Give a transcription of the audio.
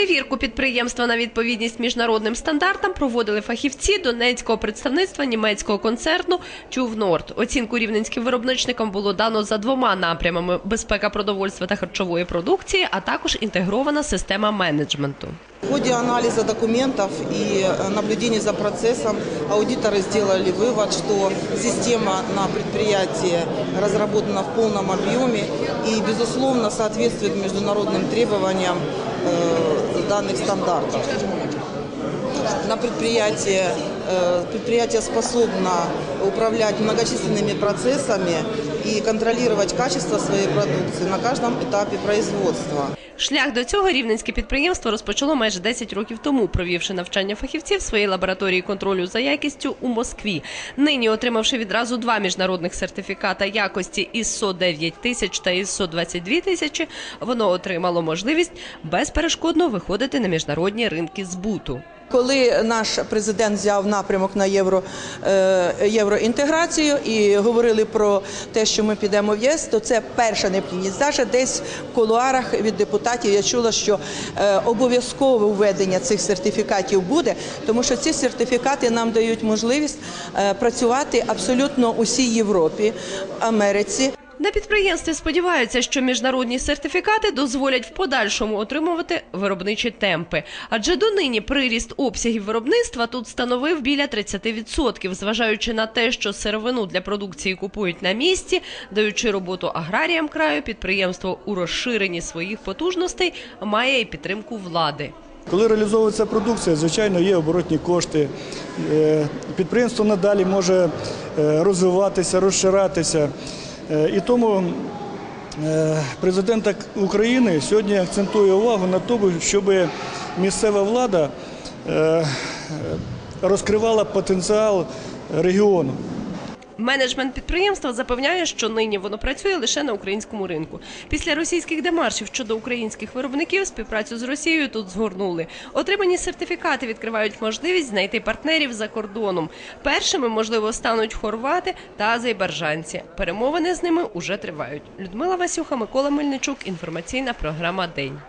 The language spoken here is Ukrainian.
Перевірку підприємства на відповідність міжнародним стандартам проводили фахівці Донецького представництва німецького концерну Чувнорд. Оцінку рівненським виробничникам було дано за двома напрямами: безпека продовольства та харчової продукції, а також інтегрована система менеджменту. В ходе анализа документов и э, наблюдения за процессом аудиторы сделали вывод, что система на предприятии разработана в полном объеме и, безусловно, соответствует международным требованиям э, данных стандартов. На предприятии предприятие способно управлять многочисленными процессами и контролировать качество своей продукции на каждом этапе производства. Шлях до цього рівненське підприємство розпочало майже 10 років тому, провівши навчання фахівців в своїй лабораторії контролю за якістю у Москві. Нині, отримавши відразу два міжнародних сертифіката якості ISO 9000 та ISO 22 тисячі, воно отримало можливість безперешкодно виходити на міжнародні ринки збуту. Коли наш президент взяв напрямок на євро, е, євроінтеграцію і говорили про те, що ми підемо в ЄС, то це перша необхідність. Даже десь в кулуарах від депутатів я чула, що е, обов'язкове введення цих сертифікатів буде, тому що ці сертифікати нам дають можливість е, працювати абсолютно усій Європі, Америці. На підприємстві сподіваються, що міжнародні сертифікати дозволять в подальшому отримувати виробничі темпи. Адже донині приріст обсягів виробництва тут становив біля 30%, зважаючи на те, що сировину для продукції купують на місці, даючи роботу аграріям краю, підприємство у розширенні своїх потужностей має і підтримку влади. Коли реалізовується продукція, звичайно, є оборотні кошти. Е, Підприємство надалі може е, розвиватися, розширатися. Е, І тому е, президент України сьогодні акцентує увагу на тому, щоб місцева влада е, розкривала потенціал регіону. Менеджмент підприємства запевняє, що нині воно працює лише на українському ринку. Після російських демаршів щодо українських виробників співпрацю з Росією тут згорнули. Отримані сертифікати відкривають можливість знайти партнерів за кордоном. Першими, можливо, стануть хорвати та азербайджанці. Перемовини з ними уже тривають. Людмила Васюха, Микола Мельничук. Інформаційна програма День.